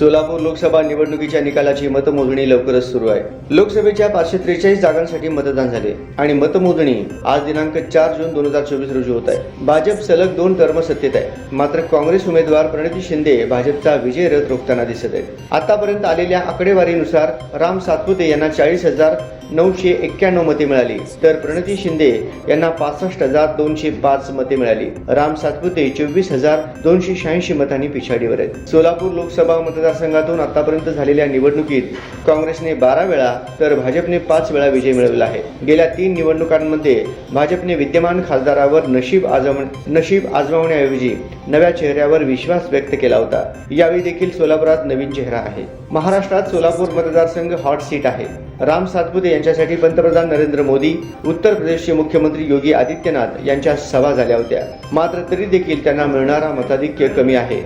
सोलापूर लोकसभा निवडणुकीच्या निकालाची मतमोजणी लवकरच सुरू आहे. लोकसभेच्या पाचशे त्रेचाळीस जागांसाठी मतदान झाले आणि मतमोजणी आज दिनांक चार जून दोन हजार चोवीस रोजी होत आहे. भाजप सलग दोन टर्म सत्तेत आहे. मात्र काँग्रेस उमेदवार प्रणिती शिंदे भाजपचा विजय रथ रोखताना दिसत आहेत. आतापर्यंत आलेल्या आकडेवारीनुसार राम सातपुते यांना चाळीस हजार नऊशे एक्क्याण्णव मते मिळाली तर प्रणिती शिंदे यांना पासष्ट हजार दोनशे पाच मते मिळाली. राम सातपुते चोवीस हजार दोनशे शहाऐंशी मतांनी पिछाडीवर आहेत. सोलापूर लोकसभा मतदारसंघातून आतापर्यंत झालेल्या निवडणुकीत काँग्रेसने बारा वेळा तर भाजपने पाच वेळा विजय मिळवला आहे. गेल्या तीन निवडणुकांमध्ये भाजपने विद्यमान खासदारावर नशीब आजम नशीब आजमावण्याऐवजी नव्या चेहऱ्यावर विश्वास व्यक्त केला होता. यावेळी देखील सोलापुरात नवीन चेहरा आहे. महाराष्ट्रात सोलापूर मतदारसंघ हॉट सीट आहे. राम सातपुते यांच्यासाठी पंतप्रधान नरेंद्र मोदी उत्तर प्रदेशचे मुख्यमंत्री योगी आदित्यनाथ यांच्या सभा झाल्या होत्या. मात्र तरी देखील त्यांना मिळणारा मताधिक्य कमी आहे.